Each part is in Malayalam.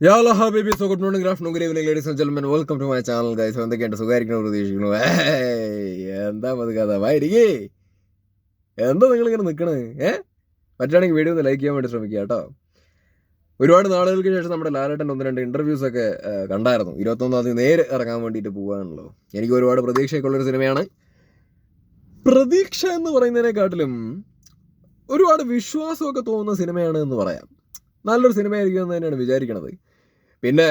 യാള ഹബീബി so good morning graph good ladies and ജെൻമെൻ welcome to my channel guys എന്തൊക്കെയുണ്ട്? സുഖമായിരിക്കണം പ്രതീക്ഷിക്കുന്നു എന്താ മതി കഥ വായിരിക്കേ എന്താ നിങ്ങൾ ഇങ്ങനെ നിൽക്കണേ ഏ? പറ്റുകയാണെങ്കിൽ വീഡിയോ ഒന്ന് ലൈക്ക് ചെയ്യാൻ വേണ്ടി ശ്രമിക്കുക കേട്ടോ. ഒരുപാട് നാളുകൾക്ക് ശേഷം നമ്മുടെ ലാലേട്ടൻ ഒന്ന് രണ്ട് ഇന്റർവ്യൂസ് ഒക്കെ കണ്ടായിരുന്നു. ഇരുപത്തൊന്നാം തീയതി നേരെ ഇറങ്ങാൻ വേണ്ടിയിട്ട് പോകാണല്ലോ എനിക്ക് ഒരുപാട് പ്രതീക്ഷയൊക്കെ ഉള്ളൊരു സിനിമയാണ്. പ്രതീക്ഷ എന്ന് പറയുന്നതിനെക്കാട്ടിലും ഒരുപാട് വിശ്വാസമൊക്കെ തോന്നുന്ന സിനിമയാണ് എന്ന് പറയാം. നല്ലൊരു സിനിമയായിരിക്കും എന്ന് തന്നെയാണ് വിചാരിക്കണത്. പിന്നെ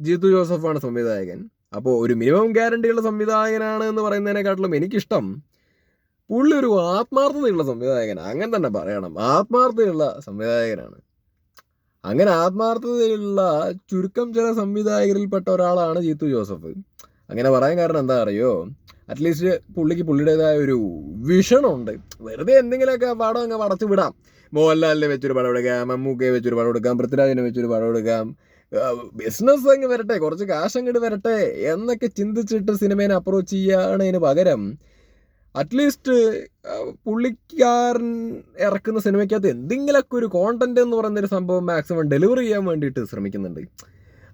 ജിത്തു ജോസഫാണ് സംവിധായകൻ. അപ്പോൾ ഒരു മിനിമം ഗ്യാരണ്ടിയുള്ള സംവിധായകനാണ് എന്ന് പറയുന്നതിനെക്കാട്ടിലും എനിക്കിഷ്ടം പുള്ളി ഒരു ആത്മാർത്ഥതയുള്ള സംവിധായകനാണ് അങ്ങനെ തന്നെ പറയണം. ആത്മാർത്ഥതയുള്ള സംവിധായകനാണ്. അങ്ങനെ ആത്മാർത്ഥതയുള്ള ചുരുക്കം ചില സംവിധായകരിൽപ്പെട്ട ഒരാളാണ് ജീത്തു ജോസഫ്. അങ്ങനെ പറയാൻ കാരണം എന്താ അറിയോ? അറ്റ്ലീസ്റ്റ് പുള്ളിക്ക് പുള്ളിയുടേതായ ഒരു വിഷണുണ്ട് വെറുതെ എന്തെങ്കിലുമൊക്കെ പാടം അങ്ങ് പടച്ചു വിടാം. മോഹൻലാലിനെ വെച്ചൊരു പടം എടുക്കാം മമ്മൂക്കയെ വെച്ചൊരു പടം എടുക്കാം പൃഥ്വിരാജിനെ വെച്ചൊരു പടം എടുക്കാം. ബിസിനസ് അങ്ങ് വരട്ടെ കുറച്ച് കാശ് അങ്ങോട്ട് വരട്ടെ എന്നൊക്കെ ചിന്തിച്ചിട്ട് സിനിമേനെ അപ്രോച്ച് ചെയ്യുകയാണതിന് പകരം അറ്റ്ലീസ്റ്റ് പുള്ളിക്കാരൻ ഇറക്കുന്ന സിനിമയ്ക്കകത്ത് എന്തെങ്കിലുമൊക്കെ ഒരു കോണ്ടന്റ് എന്ന് പറയുന്നൊരു സംഭവം മാക്സിമം ഡെലിവറി ചെയ്യാൻ വേണ്ടിയിട്ട് ശ്രമിക്കുന്നുണ്ട്.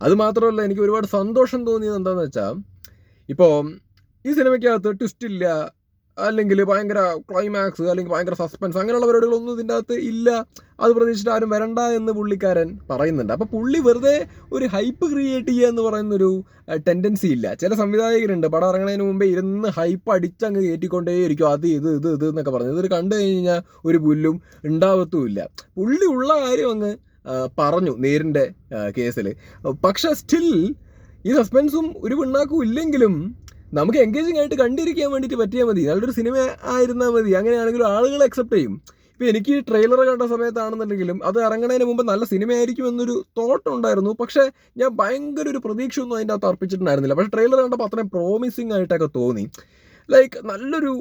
അത് മാത്രമല്ല എനിക്ക് ഒരുപാട് സന്തോഷം തോന്നിയത് എന്താണെന്ന് വെച്ചാൽ ഇപ്പോൾ ഈ സിനിമയ്ക്കകത്ത് ട്വിസ്റ്റ് ഇല്ല അല്ലെങ്കിൽ ഭയങ്കര ക്ലൈമാക്സ് അല്ലെങ്കിൽ ഭയങ്കര സസ്പെൻസ് അങ്ങനെയുള്ള പരിപാടികളൊന്നും ഇതിന്റെ അകത്ത് ഇല്ല. അത് പ്രതീക്ഷിച്ചിട്ട് ആരും വരണ്ട എന്ന് പുള്ളിക്കാരൻ പറയുന്നുണ്ട്. അപ്പോൾ പുള്ളി വെറുതെ ഒരു ഹൈപ്പ് ക്രിയേറ്റ് ചെയ്യുക എന്ന് പറയുന്നൊരു ടെൻഡൻസി ഇല്ല. ചില സംവിധായകരുണ്ട്. പടം ഇറങ്ങുന്നതിന് മുമ്പേ ഇരുന്ന് ഹൈപ്പ് അടിച്ചങ്ങ് കയറ്റിക്കൊണ്ടേയിരിക്കും അത് ഇത് ഇത് ഇത് എന്നൊക്കെ പറഞ്ഞു. ഇതൊരു കണ്ടു കഴിഞ്ഞാൽ ഒരു പുല്ലും ഉണ്ടാവത്തുമില്ല. പുള്ളി ഉള്ള കാര്യം അങ്ങ് പറഞ്ഞു നേരിന്റെ കേസിൽ പക്ഷേ സ്റ്റിൽ ഈ സസ്പെൻസും ഒരു പിണ്ണാക്കും ഇല്ലെങ്കിലും നമുക്ക് എൻഗേജിങ് ആയിട്ട് കണ്ടിരിക്കാൻ വേണ്ടിയിട്ട് പറ്റിയാൽ മതി. നല്ലൊരു സിനിമ ആയിരുന്നാൽ മതി. അങ്ങനെയാണെങ്കിലും ആളുകൾ അക്സെപ്റ്റ് ചെയ്യും. ഇപ്പം എനിക്ക് ട്രെയിലർ കണ്ട സമയത്താണെന്നുണ്ടെങ്കിലും അത് ഇറങ്ങണതിന് മുമ്പ് നല്ല സിനിമയായിരിക്കും എന്നൊരു തോട്ട് ഉണ്ടായിരുന്നു. പക്ഷേ ഞാൻ ഭയങ്കര ഒരു പ്രതീക്ഷ ഒന്നും അതിന്റെ അകത്ത് അർപ്പിച്ചിട്ടുണ്ടായിരുന്നില്ല. പക്ഷേ ട്രെയിലർ കണ്ടപ്പോൾ അത്രയും പ്രോമിസിങ് ആയിട്ടൊക്കെ തോന്നി. ലൈക്ക് നല്ലൊരു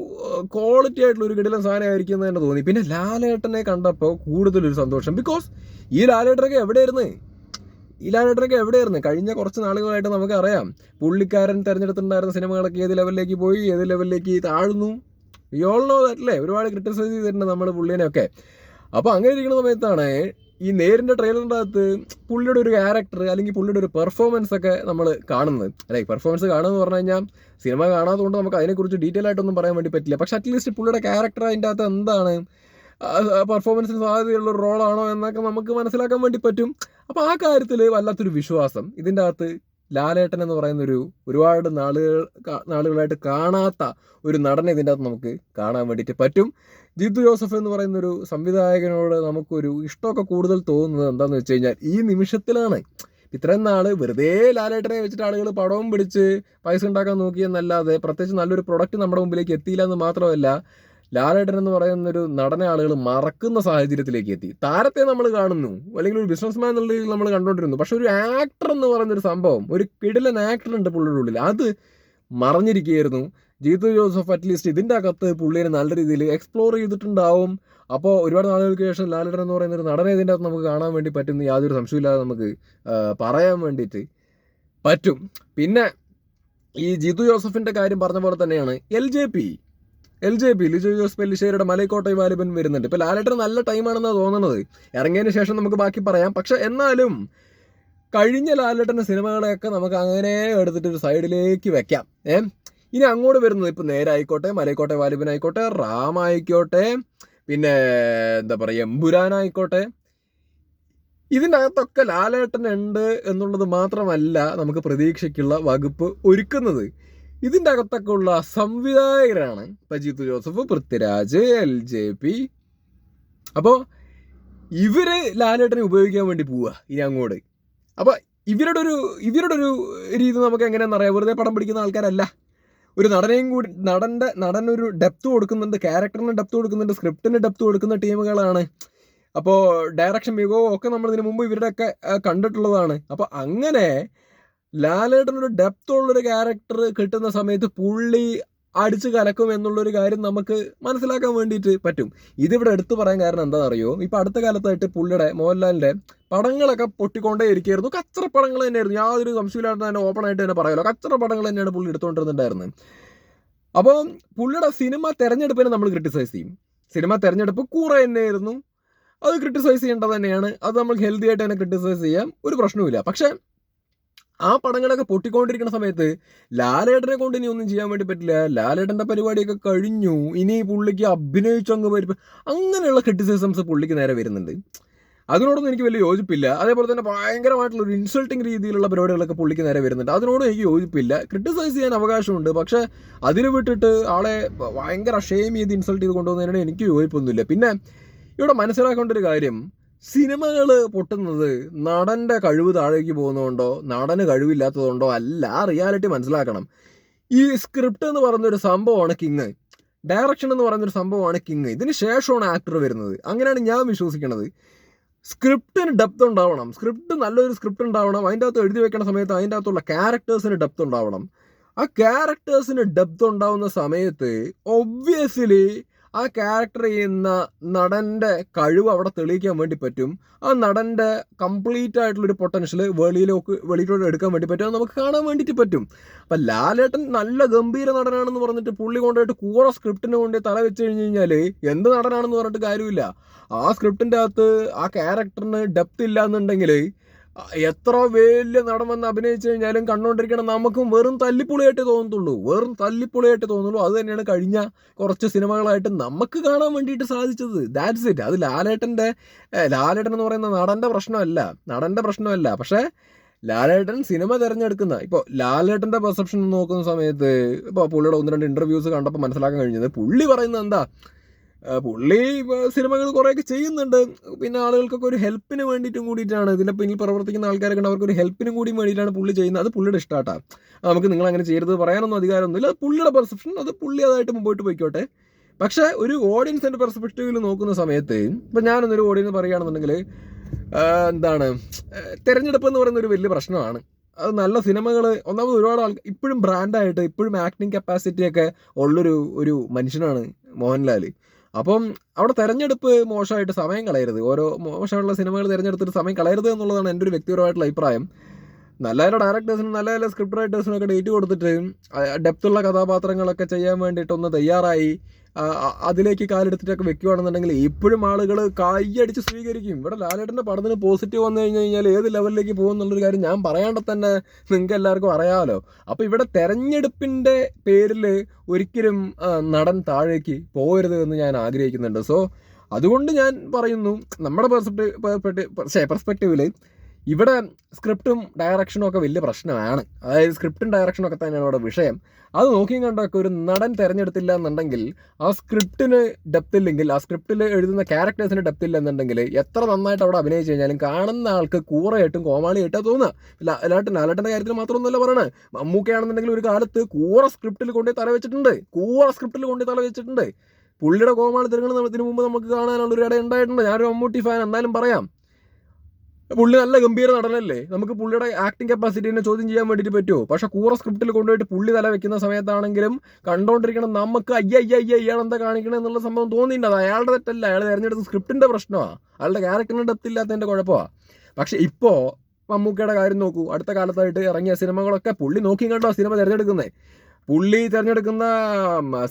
ക്വാളിറ്റി ആയിട്ടുള്ള ഒരു കിടിലൻ സാധനമായിരിക്കും എന്ന് തന്നെ തോന്നി. പിന്നെ ലാലേട്ടനെ കണ്ടപ്പോൾ കൂടുതലൊരു സന്തോഷം. ബിക്കോസ് ഈ ലാലേട്ടനൊക്കെ എവിടെയായിരുന്നു? ഈ ലാലേട്ടനൊക്കെ എവിടെയായിരുന്നു? കഴിഞ്ഞ കുറച്ച് നാളുകളായിട്ട് നമുക്കറിയാം. പുള്ളിക്കാരൻ തിരഞ്ഞെടുത്തിട്ടുണ്ടായിരുന്ന സിനിമകളൊക്കെ ഏത് ലെവലിലേക്ക് പോയി ഏത് ലെവലിലേക്ക് താഴ്ന്നു? യോളോ നോ ദാറ്റല്ലേ ഒരുപാട് ക്രിട്ടിസൈസ് ചെയ്തിട്ടുണ്ട് നമ്മൾ പുള്ളിനെയൊക്കെ. അപ്പോൾ അങ്ങനെ ഇരിക്കുന്ന സമയത്താണ് ഈ നേരിന്റെ ട്രെയിലറിന്റെ അകത്ത് പുള്ളിയുടെ ഒരു ക്യാരക്ടർ അല്ലെങ്കിൽ പുള്ളിയുടെ ഒരു പെർഫോമൻസ് ഒക്കെ നമ്മൾ കാണുന്നത്. അല്ലെ? പെർഫോമൻസ് കാണുമെന്ന് പറഞ്ഞു കഴിഞ്ഞാൽ സിനിമ കാണാത്തതുകൊണ്ട് നമുക്ക് അതിനെക്കുറിച്ച് ഡീറ്റെയിൽ ആയിട്ടൊന്നും പറയാൻ വേണ്ടി പറ്റില്ല. പക്ഷെ അറ്റ്ലീസ്റ്റ് പുള്ളിയുടെ ക്യാരക്ടർ അതിന്റെ അകത്ത് എന്താണ് പെർഫോമൻസിന് സാധ്യതയുള്ള റോളാണോ എന്നൊക്കെ നമുക്ക് മനസ്സിലാക്കാൻ വേണ്ടി പറ്റും. അപ്പോൾ ആ കാര്യത്തിൽ വല്ലാത്തൊരു വിശ്വാസം. ഇതിന്റെ അകത്ത് ലാലേട്ടൻ എന്ന് പറയുന്ന ഒരു ഒരുപാട് നാളുകൾ നാളുകളായിട്ട് കാണാത്ത ഒരു നടനെ ഇതിന്റെ അകത്ത് നമുക്ക് കാണാൻ വേണ്ടിയിട്ട് പറ്റും. ജിത്തു ജോസഫ് എന്ന് പറയുന്ന ഒരു സംവിധായകനോട് നമുക്കൊരു ഇഷ്ടമൊക്കെ കൂടുതൽ തോന്നുന്നത് എന്താണെന്ന് വെച്ച് കഴിഞ്ഞാൽ ഈ നിമിഷത്തിലാണ്. ഇത്രയും നാൾ വെറുതെ ലാലേട്ടനെ വെച്ചിട്ട് ആളുകൾ പടവും പിടിച്ച് പൈസ ഉണ്ടാക്കാൻ നോക്കിയെന്നല്ലാതെ പ്രത്യേകിച്ച് നല്ലൊരു പ്രൊഡക്റ്റ് നമ്മുടെ മുമ്പിലേക്ക് എത്തിയില്ല എന്ന് മാത്രമല്ല ലാലേട്ടൻ എന്ന് പറയുന്ന ഒരു നടനെ ആളുകൾ മറക്കുന്ന സാഹചര്യത്തിലേക്ക് എത്തി. താരത്തെ നമ്മൾ കാണുന്നു. അല്ലെങ്കിൽ ഒരു ബിസിനസ്മാൻ എന്നുള്ള രീതിയിൽ നമ്മൾ കണ്ടുകൊണ്ടിരുന്നു. പക്ഷെ ഒരു ആക്ടർ എന്ന് പറയുന്ന ഒരു സംഭവം ഒരു കിടിലൻ ആക്ടർ ഉണ്ട് പുള്ളിയുടെ ഉള്ളിൽ. അത് മറഞ്ഞിരിക്കുകയായിരുന്നു. ജീതു ജോസഫ് അറ്റ്ലീസ്റ്റ് ഇതിന്റെ അകത്ത് പുള്ളിനെ നല്ല രീതിയിൽ എക്സ്പ്ലോർ ചെയ്തിട്ടുണ്ടാവും. അപ്പോൾ ഒരുപാട് നാളുകൾക്ക് ശേഷം ലാലേട്ടൻ എന്ന് പറയുന്ന ഒരു നടനെ ഇതിന്റെ അകത്ത് നമുക്ക് കാണാൻ വേണ്ടി പറ്റുന്ന യാതൊരു സംശയമില്ലാതെ നമുക്ക് പറയാൻ വേണ്ടിയിട്ട് പറ്റും. പിന്നെ ഈ ജിതു ജോസഫിന്റെ കാര്യം പറഞ്ഞ പോലെ തന്നെയാണ് L J P. L J P Lijo Jose പെല്ലിശ്ശേരിയുടെ Malaikottai Vaaliban വരുന്നുണ്ട്. ഇപ്പൊ ലാലേട്ടർ നല്ല ടൈമാണെന്നാണ് തോന്നുന്നത്. ഇറങ്ങിയതിന് ശേഷം നമുക്ക് ബാക്കി പറയാം. പക്ഷെ എന്നാലും കഴിഞ്ഞ ലാലേട്ടന്റെ സിനിമകളെയൊക്കെ നമുക്ക് അങ്ങനെ എടുത്തിട്ട് ഒരു സൈഡിലേക്ക് വെക്കാം. ഏ? ഇനി അങ്ങോട്ട് വരുന്നത് ഇപ്പൊ നേരെ ആയിക്കോട്ടെ മലൈക്കോട്ടെ വാലിബൻ ആയിക്കോട്ടെ റാം ആയിക്കോട്ടെ പിന്നെ എന്താ പറയുക എമ്പുരാനായിക്കോട്ടെ ഇതിന്റെ അകത്തൊക്കെ ലാലേട്ടൻ ഉണ്ട് എന്നുള്ളത് മാത്രമല്ല നമുക്ക് പ്രതീക്ഷയ്ക്കുള്ള വകുപ്പ് ഒരുക്കുന്നത്. ഇതിന്റെ അകത്തൊക്കെ ഉള്ള സംവിധായകരാണ് ഇപ്പൊ Jeethu Joseph Prithviraj L J P. അപ്പോൾ ഇവർ ലാലേട്ടനെ ഉപയോഗിക്കാൻ വേണ്ടി പോവുക ഇനി അങ്ങോട്ട്. അപ്പോൾ ഇവരുടെ ഒരു ഇവരുടെ ഒരു രീതി നമുക്ക് എങ്ങനെയാണെന്ന് അറിയാം. വെറുതെ പടം പിടിക്കുന്ന ആൾക്കാരല്ല. ഒരു നടനെയും കൂടി നടന്റെ നടനൊരു ഡെപ്ത് കൊടുക്കുന്നുണ്ട് ക്യാരക്ടറിന് ഡെപ്ത് കൊടുക്കുന്നുണ്ട് സ്ക്രിപ്റ്റിന് ഡെപ്ത് കൊടുക്കുന്ന ടീമുകളാണ്. അപ്പോൾ ഡയറക്ഷൻ മികവും ഒക്കെ നമ്മൾ ഇതിനു മുമ്പ് ഇവരുടെയൊക്കെ കണ്ടിട്ടുള്ളതാണ്. അപ്പോൾ അങ്ങനെ ലാലേട്ടനൊരു ഡെപ്ത് ഉള്ളൊരു ക്യാരക്ടർ കിട്ടുന്ന സമയത്ത് പുള്ളി അടിച്ചു കലക്കും എന്നുള്ളൊരു കാര്യം നമുക്ക് മനസ്സിലാക്കാൻ വേണ്ടിയിട്ട് പറ്റും. ഇതിവിടെ എടുത്തു പറയാൻ കാരണം എന്താണെന്ന് അറിയോ ഇപ്പം അടുത്ത കാലത്തായിട്ട് പുള്ളിയുടെ മോഹൻലാലിന്റെ പടങ്ങളൊക്കെ പൊട്ടിക്കൊണ്ടേ ഇരിക്കുകയായിരുന്നു. കച്ചറ പടങ്ങൾ തന്നെയായിരുന്നു. യാതൊരു സംശയമില്ലാണ്ട് തന്നെ ഓപ്പൺ ആയിട്ട് തന്നെ പറയാമല്ലോ കച്ചറ പടങ്ങൾ തന്നെയാണ് പുള്ളി എടുത്തുകൊണ്ടിരുന്നുണ്ടായിരുന്നത് അപ്പോൾ പുള്ളിയുടെ സിനിമ തിരഞ്ഞെടുപ്പിനെ നമ്മൾ ക്രിട്ടിസൈസ് ചെയ്യും. സിനിമ തിരഞ്ഞെടുപ്പ് കൂറെ തന്നെയായിരുന്നു. അത് ക്രിട്ടിസൈസ് ചെയ്യേണ്ടത് തന്നെയാണ്. അത് നമ്മൾ ഹെൽത്തി ആയിട്ട് തന്നെ ക്രിട്ടിസൈസ് ചെയ്യാം. ഒരു പ്രശ്നവുമില്ല. പക്ഷേ ആ പടങ്ങളൊക്കെ പൊട്ടിക്കൊണ്ടിരിക്കുന്ന സമയത്ത് ലാലേട്ടനെ കൊണ്ട് ഇനി ഒന്നും ചെയ്യാൻ വേണ്ടി പറ്റില്ല. ലാലേട്ടന്റെ പരിപാടിയൊക്കെ കഴിഞ്ഞു. ഇനി പുള്ളിക്ക് അഭിനയിച്ചു അങ്ങ് വരും. അങ്ങനെയുള്ള ക്രിറ്റിസിസംസ് പുള്ളിക്ക് നേരെ വരുന്നുണ്ട്. അതിനോടൊന്നും എനിക്ക് വലിയ യോജിപ്പില്ല. അതേപോലെ തന്നെ ഭയങ്കരമായിട്ടുള്ള ഒരു ഇൻസൾട്ടിങ് രീതിയിലുള്ള പരിപാടികളൊക്കെ പുള്ളിക്ക് നേരെ വരുന്നുണ്ട്. അതിനോടും എനിക്ക് യോജിപ്പില്ല. ക്രിട്ടിസൈസ് ചെയ്യാൻ അവകാശമുണ്ട്. പക്ഷേ അതിന് വിട്ടിട്ട് ആളെ ഭയങ്കര ഷെയിം ചെയ്ത് ഇൻസൾട്ട് ചെയ്ത് കൊണ്ടുപോകുന്നതിനോട് എനിക്ക് യോജിപ്പൊന്നുമില്ല. പിന്നെ ഇവിടെ മനസ്സിലാക്കേണ്ട ഒരു കാര്യം. സിനിമകൾ പൊട്ടുന്നത് നടന്റെ കഴിവ് താഴേക്ക് പോകുന്നതുകൊണ്ടോ നടന് കഴിവില്ലാത്തതുകൊണ്ടോ അല്ല റിയാലിറ്റി മനസ്സിലാക്കണം. ഈ സ്ക്രിപ്റ്റ് എന്ന് പറയുന്നൊരു സംഭവമാണ് കിങ്. ഡയറക്ഷൻ എന്ന് പറയുന്നൊരു സംഭവമാണ് കിങ്. ഇതിന് ശേഷമാണ് ആക്ടർ വരുന്നത്. അങ്ങനെയാണ് ഞാൻ വിശ്വസിക്കുന്നത് സ്ക്രിപ്റ്റിന് ഡെപ്ത് ഉണ്ടാവണം. സ്ക്രിപ്റ്റ് നല്ലൊരു സ്ക്രിപ്റ്റ് ഉണ്ടാവണം. അതിന്റെ അകത്ത് എഴുതി വെക്കുന്ന സമയത്ത് അതിന്റെ അകത്തുള്ള ക്യാരക്ടേഴ്സിന് ഡെപ്ത് ഉണ്ടാവണം. ആ ക്യാരക്ടേഴ്സിന് ഡെപ്ത് ഉണ്ടാവുന്ന സമയത്ത് ഒബ്വിയസ്ലി ആ ക്യാരക്ടർ ചെയ്യുന്ന നടന്റെ കഴിവ് അവിടെ തെളിയിക്കാൻ വേണ്ടി പറ്റും. ആ നടന്റെ കംപ്ലീറ്റ് ആയിട്ടുള്ളൊരു പൊട്ടൻഷ്യൽ വെളിയിലേക്ക് വെളിയിലോട്ട് എടുക്കാൻ വേണ്ടി പറ്റും. നമുക്ക് കാണാൻ വേണ്ടിയിട്ട് പറ്റും. അപ്പം ലാലേട്ടൻ നല്ല ഗംഭീര നടനാണെന്ന് പറഞ്ഞിട്ട് പുള്ളി കൊണ്ടുപോയിട്ട് കൂറ സ്ക്രിപ്റ്റിന് കൊണ്ട് തല വെച്ച് കഴിഞ്ഞ് കഴിഞ്ഞാൽ എന്ത് നടനാണെന്ന് പറഞ്ഞിട്ട് കാര്യമില്ല. ആ സ്ക്രിപ്റ്റിന്റെ അകത്ത് ആ ക്യാരക്ടറിന് ഡെപ്ത് ഇല്ല എന്നുണ്ടെങ്കിൽ എത്ര വലിയ നടൻ വന്ന് അഭിനയിച്ചു കഴിഞ്ഞാലും കണ്ടുകൊണ്ടിരിക്കണം നമുക്കും വെറും തല്ലിപ്പൊളിയായിട്ട് തോന്നത്തുള്ളൂ. വെറും തല്ലിപ്പൊളിയായിട്ട് തോന്നുള്ളൂ അത് തന്നെയാണ് കഴിഞ്ഞ കുറച്ച് സിനിമകളായിട്ട് നമുക്ക് കാണാൻ വേണ്ടിയിട്ട് സാധിച്ചത്. ദാറ്റ്സ് ഇറ്റ് അത് ലാലേട്ടന്റെ ലാലേട്ടൻ എന്ന് പറയുന്ന നടന്റെ പ്രശ്നമല്ല. നടന്റെ പ്രശ്നമല്ല. പക്ഷേ ലാലേട്ടൻ സിനിമ തിരഞ്ഞെടുക്കുന്ന ഇപ്പോൾ ലാലേട്ടന്റെ പെർസെപ്ഷൻ നോക്കുന്ന സമയത്ത് ഇപ്പോൾ പുള്ളിയുടെ ഒന്ന് രണ്ട് ഇന്റർവ്യൂസ് കണ്ടപ്പോൾ മനസ്സിലാക്കാൻ കഴിഞ്ഞത് പുള്ളി പറയുന്നത് എന്താ പുള്ളി സിനിമകൾ കുറേയൊക്കെ ചെയ്യുന്നുണ്ട്. പിന്നെ ആളുകൾക്കൊക്കെ ഒരു ഹെൽപ്പിന് വേണ്ടിയിട്ടും കൂടിയിട്ടാണ്. ഇതിന്റെ പിന്നിൽ പ്രവർത്തിക്കുന്ന ആൾക്കാരൊക്കെ ഉണ്ട് അവർക്ക് ഒരു ഹെൽപ്പിനും കൂടി വേണ്ടിയിട്ടാണ് പുള്ളി ചെയ്യുന്നത്. അത് പുള്ളിയുടെ ഇഷ്ടമാട്ടാ നമുക്ക് നിങ്ങൾ അങ്ങനെ ചെയ്യരുത് പറയാനൊന്നും അധികാരമൊന്നുമില്ല അത് പുള്ളിയുടെ പെർസെപ്ഷൻ അത് പുള്ളി അതായിട്ട് മുമ്പോട്ട് പോയിക്കോട്ടെ. പക്ഷേ ഒരു ഓഡിയൻസിന്റെ പെർസ്പെക്റ്റീവിൽ നോക്കുന്ന സമയത്ത് ഇപ്പം ഞാനൊന്നൊരു ഓഡിയൻസ് പറയുകയാണെന്നുണ്ടെങ്കിൽ എന്താണ് തിരഞ്ഞെടുപ്പ് എന്ന് പറയുന്ന ഒരു വലിയ പ്രശ്നമാണ്. അത് നല്ല സിനിമകൾ ഒന്നാമത് ഒരുപാട് ആൾ ഇപ്പോഴും ബ്രാൻഡായിട്ട് ഇപ്പോഴും ആക്ടിങ് കപ്പാസിറ്റിയൊക്കെ ഉള്ളൊരു ഒരു മനുഷ്യനാണ് മോഹൻലാൽ അപ്പം അവിടെ തെരഞ്ഞെടുപ്പ് മോശമായിട്ട് സമയം കളയരുത്. ഓരോ മോശമായിട്ടുള്ള സിനിമകൾ തിരഞ്ഞെടുത്തിട്ട് സമയം കളയരുത് എന്നുള്ളതാണ് എന്റെ ഒരു വ്യക്തിപരമായിട്ടുള്ള അഭിപ്രായം. നല്ല നല്ല ഡയറക്ടേഴ്സിനും നല്ല നല്ല സ്ക്രിപ്റ്റ് റൈറ്റേഴ്സിനും ഒക്കെ ഡേറ്റ് കൊടുത്തിട്ട് ഡെപ്തുള്ള കഥാപാത്രങ്ങളൊക്കെ ചെയ്യാൻ വേണ്ടിയിട്ടൊന്ന് തയ്യാറായി. അതിലേക്ക് കാലെടുത്തിട്ടൊക്കെ വെക്കുകയാണെന്നുണ്ടെങ്കിൽ ഇപ്പോഴും ആളുകൾ കൈയടിച്ച് സ്വീകരിക്കും. ഇവിടെ ലാലേട്ടന്റെ പടത്തിന് പോസിറ്റീവ് വന്നു കഴിഞ്ഞ് കഴിഞ്ഞാൽ ഏത് ലെവലിലേക്ക് പോകും എന്നുള്ളൊരു കാര്യം ഞാൻ പറയാണ്ട് തന്നെ നിങ്ങൾക്ക് എല്ലാവർക്കും അറിയാമല്ലോ. അപ്പോൾ ഇവിടെ തെരഞ്ഞെടുപ്പിന്റെ പേരിൽ ഒരിക്കലും നടൻ താഴേക്ക് പോകരുത് എന്ന് ഞാൻ ആഗ്രഹിക്കുന്നുണ്ട്. സോ അതുകൊണ്ട് ഞാൻ പറയുന്നു നമ്മുടെ പെർസ്പെക്റ്റീവ് പെർസ്പെക്റ്റീവിൽ ഇവിടെ സ്ക്രിപ്റ്റും ഡയറക്ഷനും ഒക്കെ വലിയ പ്രശ്നമാണ്. അതായത് സ്ക്രിപ്റ്റും ഡയറക്ഷനും ഒക്കെ തന്നെയാണ് ഇവിടെ വിഷയം. അത് നോക്കിയും കണ്ടൊക്കെ ഒരു നടൻ തിരഞ്ഞെടുത്തില്ല എന്നുണ്ടെങ്കിൽ ആ സ്ക്രിപ്റ്റിന് ഡെപ്ത് ഇല്ലെങ്കിൽ ആ സ്ക്രിപ്റ്റിൽ എഴുതുന്ന ക്യാരക്ടേഴ്സിന് ഡെപ്ത് ഇല്ല എന്നുണ്ടെങ്കിൽ എത്ര നന്നായിട്ട് അവിടെ അഭിനയിച്ചു കഴിഞ്ഞാലും കാണുന്ന ആൾക്ക് കൂറയായിട്ടും കോമാളിയായിട്ടാണ് തോന്നുക. ലാലേട്ടൻ ലാലേട്ടന്റെ കാര്യത്തിൽ മാത്രമൊന്നുമല്ല പറയണത്. മമ്മൂക്കയാണെന്നുണ്ടെങ്കിൽ ഒരു കാലത്ത് കൂറ സ്ക്രിപ്റ്റിൽ കൊണ്ടുപോയി തല വെച്ചിട്ടുണ്ട്. കൂറ സ്ക്രിപ്റ്റിൽ കൊണ്ടുപോയി തല വെച്ചിട്ടുണ്ട്. പുള്ളിയുടെ കോമാളി തിരങ്ങൾ ഇതിനു മുമ്പ് നമുക്ക് കാണാനുള്ള ഒരു ഇട ഉണ്ടായിട്ടുണ്ട് ഞാനൊരു മമ്മൂട്ടി ഫാൻ എന്തായാലും പറയാം. പുള്ളി നല്ല ഗംഭീര നടനല്ലേ? നമുക്ക് പുള്ളിയുടെ ആക്ടിംഗ് കപ്പാസിറ്റിനെ ചോദ്യം ചെയ്യാൻ വേണ്ടിയിട്ട് പറ്റുമോ? പക്ഷെ കൂറ സ്ക്രിപ്റ്റിൽ കൊണ്ടുപോയിട്ട് പുള്ളി തല വെക്കുന്ന സമയത്താണെങ്കിലും കണ്ടോണ്ടിരിക്കണം നമുക്ക് അയ്യ അയ്യ അയ്യ ഇയാൾ എന്താ കാണിക്കണം എന്നുള്ള സംഭവം തോന്നിയിട്ടുണ്ട്. അത് അയാളുടെ തെറ്റല്ല. അയാൾ തിരഞ്ഞെടുത്ത സ്ക്രിപ്റ്റിന്റെ പ്രശ്നമാണ് അയാളുടെ ക്യാരക്ടറിന്റെ ഡെപ്ത് ഇല്ലാത്തതിന്റെ കുഴപ്പമാണ് പക്ഷെ ഇപ്പോൾ മമ്മൂക്കയുടെ കാര്യം നോക്കൂ. അടുത്ത കാലത്തായിട്ട് ഇറങ്ങിയ സിനിമകളൊക്കെ പുള്ളി നോക്കി കണ്ടോ സിനിമ തിരഞ്ഞെടുക്കുന്നത് പുള്ളി തിരഞ്ഞെടുക്കുന്ന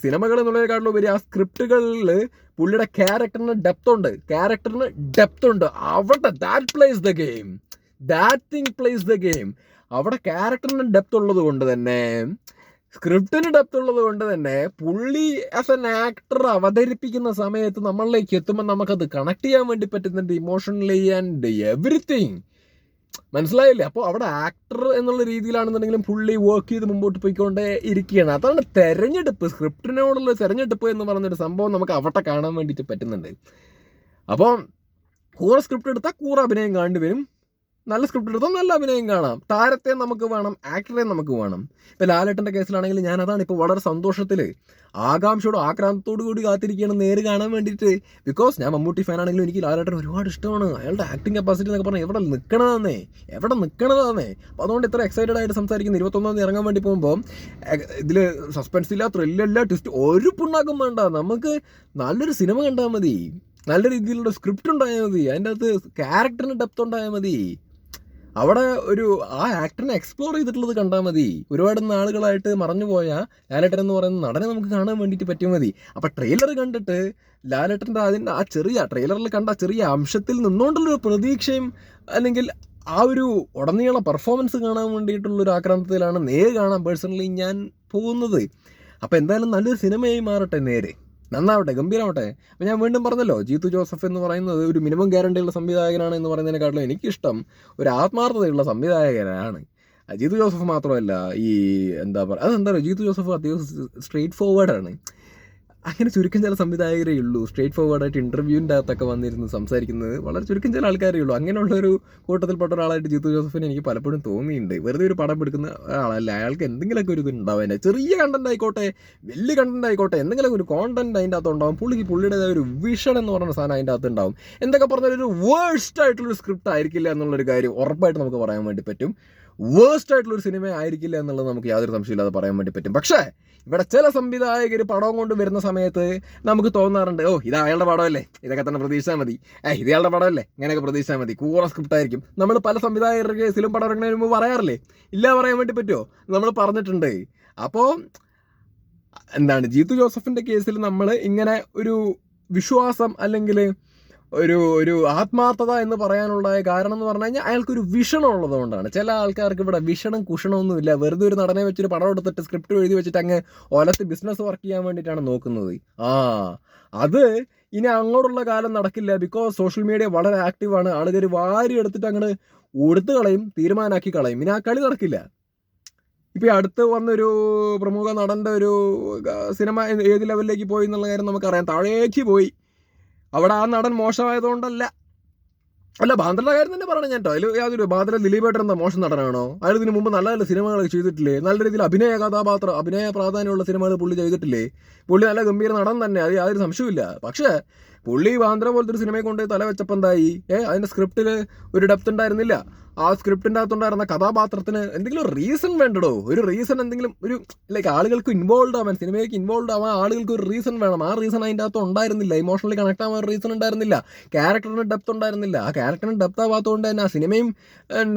സിനിമകൾ എന്നുള്ളതിനെക്കാട്ടിലും ഉപരി ആ സ്ക്രിപ്റ്റുകളിൽ പുള്ളിയുടെ ക്യാരക്ടറിന് ഡെപ്ത് ഉണ്ട്. ക്യാരക്ടറിന് ഡെപ്ത് ഉണ്ട്. അവിടെ that plays the game that thing plays the game അവിടെ ക്യാരക്ടറിന് ഡെപ്ത് ഉള്ളത് കൊണ്ട് തന്നെ സ്ക്രിപ്റ്റിന് ഡെപ്ത് ഉള്ളത് കൊണ്ട് തന്നെ പുള്ളി ആസ് എൻ ആക്ടർ അവതരിപ്പിക്കുന്ന സമയത്ത് നമ്മളിലേക്ക് എത്തുമ്പോൾ നമുക്കത് കണക്ട് ചെയ്യാൻ വേണ്ടി പറ്റുന്നുണ്ട് ഇമോഷണലി ആൻഡ് എവറിത്തിങ് മനസ്സിലായില്ലേ? അപ്പോൾ അവിടെ ആക്ടർ എന്നുള്ള രീതിയിലാണെന്നുണ്ടെങ്കിലും പുള്ളി വർക്ക് ചെയ്ത് മുമ്പോട്ട് പോയിക്കൊണ്ടേ ഇരിക്കുകയാണ്. അതാണ് തെരഞ്ഞെടുപ്പ് സ്ക്രിപ്റ്റിനോടുള്ള തെരഞ്ഞെടുപ്പ് എന്ന് പറഞ്ഞൊരു സംഭവം നമുക്ക് അവിടെ കാണാൻ വേണ്ടിയിട്ട് പറ്റുന്നുണ്ട്. അപ്പോൾ കൂറ സ്ക്രിപ്റ്റ് എടുത്താൽ കൂറ അഭിനയം കാണേണ്ടി വരും നല്ല സ്ക്രിപ്റ്റ് എടുത്തോ? നല്ല അഭിനയം കാണാം. താരത്തെ നമുക്ക് വേണം ആക്ടറെ നമുക്ക് വേണം. ഇപ്പോൾ ലാലേട്ടന്റെ കേസിലാണെങ്കിൽ ഞാൻ അതാണ് ഇപ്പോൾ വളരെ സന്തോഷത്തിൽ ആകാംക്ഷയോടും ആക്രാന്തത്തോടു കൂടി കാത്തിരിക്കുകയാണ് നേര് കാണാൻ വേണ്ടിയിട്ട്. ബിക്കോസ് ഞാൻ മമ്മൂട്ടി ഫാൻ ആണെങ്കിലും എനിക്ക് ലാലേട്ടൻ ഒരുപാട് ഇഷ്ടമാണ്. അയാളുടെ ആക്ടിംഗ് കപ്പാസിറ്റി എന്നൊക്കെ പറഞ്ഞാൽ എവിടെ നിൽക്കണതാന്നേ എവിടെ നിൽക്കണതാന്നേ അപ്പോൾ അതുകൊണ്ട് ഇത്ര എക്സൈറ്റഡ് ആയിട്ട് സംസാരിക്കുന്നു. ഇരുപത്തൊന്നാം തീയതി ഇറങ്ങാൻ വേണ്ടി പോകുമ്പോൾ ഇതിൽ സസ്പെൻസ് ഇല്ല ത്രില്ലല്ല ട്വിസ്റ്റ് ഒരു പുണ്ണാക്കും വേണ്ട. നമുക്ക് നല്ലൊരു സിനിമ കണ്ടാൽ മതി. നല്ല രീതിയിലുള്ള സ്ക്രിപ്റ്റ് ഉണ്ടായാൽ മതി. അതിന്റെ അകത്ത് ക്യാരക്ടറിന് ഡെപ്ത് ഉണ്ടായാൽ മതി. അവിടെ ഒരു ആ ആക്ടറിനെ എക്സ്പ്ലോർ ചെയ്തിട്ടുള്ളത് കണ്ടാൽ മതി. ഒരുപാട് നാളുകളായിട്ട് മറഞ്ഞുപോയ ലാലേട്ടൻ എന്ന് പറയുന്ന നടനെ നമുക്ക് കാണാൻ വേണ്ടിയിട്ട് പറ്റിയ മതി. അപ്പം ട്രെയിലർ കണ്ടിട്ട് ലാലേട്ടന്റെ അതിന്റെ ആ ചെറിയ ട്രെയിലറിൽ കണ്ട ചെറിയ അംശത്തിൽ നിന്നുകൊണ്ടുള്ളൊരു പ്രതീക്ഷയും അല്ലെങ്കിൽ ആ ഒരു ഉടനീള പെർഫോമൻസ് കാണാൻ വേണ്ടിയിട്ടുള്ളൊരു ആക്രാന്തത്തിലാണ് നേര് കാണാൻ പേഴ്സണലി ഞാൻ പോകുന്നത്. അപ്പോൾ എന്തായാലും നല്ലൊരു സിനിമയായി മാറട്ടെ നേര്. നന്നാവട്ടെ ഗംഭീരമാവട്ടെ. അപ്പം ഞാൻ വീണ്ടും പറഞ്ഞല്ലോ ജീത്തു ജോസഫ് എന്ന് പറയുന്നത് ഒരു മിനിമം ഗ്യാരണ്ടിയുള്ള സംവിധായകനാണ് എന്ന് പറയുന്നതിനെക്കാട്ടിലും എനിക്കിഷ്ടം ഒരു ആത്മാർത്ഥതയുള്ള സംവിധായകനാണ്. ജീത്തു ജോസഫ് മാത്രമല്ല ഈ എന്താ പറയുക അതെന്താ പറയുക ജീത്തു ജോസഫ് അത്യാവശ്യം സ്ട്രെയിറ്റ് ഫോർവേഡാണ് അങ്ങനെ ചുരുക്കം ചില സംവിധായകരേ ഉള്ളൂ. സ്ട്രേറ്റ് ഫോർവേഡായിട്ട് ഇന്റർവ്യൂവിന്റെ അകത്തൊക്കെ വന്നിരുന്നു സംസാരിക്കുന്നത് വളരെ ചുരുക്കം ചില ആൾക്കാരേ ഉള്ളൂ. അങ്ങനെയുള്ളൊരു കൂട്ടത്തിൽപ്പെട്ട ഒരാളായിട്ട് ജിത്തു ജോസഫിന് എനിക്ക് പലപ്പോഴും തോന്നിയിട്ടുണ്ട്. വെറുതെ ഒരു പടം എടുക്കുന്ന ആളല്ല അയാൾക്ക് എന്തെങ്കിലുമൊക്കെ ഒരു ഇത് ഉണ്ടാവും ചെറിയ കണ്ടന്റ് ആയിക്കോട്ടെ വലിയ കണ്ടന്റ് ആയിക്കോട്ടെ എന്തെങ്കിലും ഒരു കോണ്ടന്റ് അതിന്റെ അകത്ത് ഉണ്ടാവും പുള്ളിക്ക് പുള്ളിയുടേതായ ഒരു വിഷൻ എന്ന് പറയുന്ന സാധനം അതിന്റെ അകത്ത് ഉണ്ടാവും എന്തൊക്കെ പറഞ്ഞാൽ ഒരു വേഴ്സ്റ്റ് ആയിട്ടുള്ളൊരു സ്ക്രിപ്റ്റ് ആയിരിക്കില്ല എന്നുള്ളൊരു കാര്യം ഉറപ്പായിട്ട് നമുക്ക് പറയാൻ വേണ്ടി പറ്റും. വേഴ്സ്റ്റ് ആയിട്ടുള്ള ഒരു സിനിമ ആയിരിക്കില്ല എന്നുള്ളത് നമുക്ക് യാതൊരു സംശയമില്ലാതെ പറയാൻ വേണ്ടി പറ്റും. പക്ഷേ ഇവിടെ ചില സംവിധായകർ പടം കൊണ്ട് വരുന്ന സമയത്ത് നമുക്ക് തോന്നാറുണ്ട് ഓ ഇത് അയാളുടെ പടമല്ലേ? ഇതൊക്കെ തന്നെ പ്രതീക്ഷിച്ചാൽ മതി. ഏ ഇത് അയാളുടെ പടമല്ലേ? ഇങ്ങനെയൊക്കെ പ്രതീക്ഷിച്ചാൽ മതി. കൂറ സ്ക്രിപ്റ്റ് ആയിരിക്കും. നമ്മൾ പല സംവിധായകരുടെ കേസിലും പടം ഇറങ്ങുന്നതിന് മുമ്പ് പറയാറില്ലേ? ഇല്ല പറയാൻ വേണ്ടി പറ്റുമോ നമ്മൾ പറഞ്ഞിട്ടുണ്ട്. അപ്പോൾ എന്താണ് ജീത്തു ജോസഫിന്റെ കേസിൽ നമ്മൾ ഇങ്ങനെ ഒരു വിശ്വാസം അല്ലെങ്കിൽ ഒരു ഒരു ആത്മാർത്ഥത എന്ന് പറയാനുള്ള കാരണം എന്ന് പറഞ്ഞു കഴിഞ്ഞാൽ അയാൾക്കൊരു വിഷണം ഉള്ളതുകൊണ്ടാണ്. ചില ആൾക്കാർക്ക് ഇവിടെ വിഷണം കുഷണമൊന്നുമില്ല വെറുതെ ഒരു നടനെ വെച്ചൊരു പടം എടുത്തിട്ട് സ്ക്രിപ്റ്റ് എഴുതി വെച്ചിട്ട് അങ്ങ് ഒലത്ത് ബിസിനസ് വർക്ക് ചെയ്യാൻ വേണ്ടിയിട്ടാണ് നോക്കുന്നത്. ആ അത് ഇനി അങ്ങോട്ടുള്ള കാലം നടക്കില്ല. ബിക്കോസ് സോഷ്യൽ മീഡിയ വളരെ ആക്റ്റീവാണ് ആളുകൾ വാരി എടുത്തിട്ട് അങ്ങോട്ട് കൊടുത്തു കളയും തീരുമാനമാക്കി കളയും. ഇനി ആ കളി നടക്കില്ല. ഇപ്പം അടുത്ത് വന്നൊരു പ്രമുഖ നടന്റെ ഒരു സിനിമ ഏത് ലെവലിലേക്ക് പോയി എന്നുള്ള കാര്യം നമുക്കറിയാം. താഴേക്ക് പോയി. അവിടെ ആ നടൻ മോശമായതുകൊണ്ടല്ല. അല്ല ബാന്ദ്രയുടെ കാര്യം തന്നെ പറഞ്ഞു ഞാൻ അതിൽ യാതൊരു ബാന്ദ്ര ദിലീപേട്ടൻ എന്താ മോശം നടനാണോ? അയാൾ ഇതിന് മുമ്പ് നല്ല നല്ല സിനിമകൾ ചെയ്തിട്ടില്ലേ? നല്ല രീതിയിൽ അഭിനയ കഥാപാത്രം അഭിനയ പ്രാധാന്യമുള്ള സിനിമകൾ പുള്ളി ചെയ്തിട്ടില്ലേ? പുള്ളി നല്ല ഗംഭീര നടൻ തന്നെ അത് യാതൊരു സംശയമില്ല പക്ഷേ പുള്ളി ബാന്ദ്ര പോലത്തെ ഒരു സിനിമയെ കൊണ്ട് തല വെച്ചപ്പോൾ എന്തായി? ഏ അതിന്റെ സ്ക്രിപ്റ്റിൽ ഒരു ഡെപ്ത് ഉണ്ടായിരുന്നില്ല. ആ സ്ക്രിപ്റ്റിന്റെ അകത്തുണ്ടായിരുന്ന കഥാപാത്രത്തിന് എന്തെങ്കിലും റീസൺ വേണ്ടടോ? ഒരു റീസൺ എന്തെങ്കിലും ഒരു ലൈക്ക് ആളുകൾക്ക് ഇൻവോൾവ് ആവാൻ സിനിമയിലേക്ക് ഇൻവോൾവ് ആവാൻ ആളുകൾക്ക് ഒരു റീസൺ വേണം. ആ റീസൺ അതിന്റെ അകത്ത് ഉണ്ടായിരുന്നില്ല. ഇമോഷണലി കണക്ട് ആവാൻ ഒരു റീസൺ ഉണ്ടായിരുന്നില്ല. ക്യാരക്ടറിന് ഡെപ്ത് ഉണ്ടായിരുന്നില്ല. ആ ക്യാരക്ടറിന് ഡെപ്ത് ആവാത്തതുകൊണ്ട് തന്നെ ആ സിനിമയും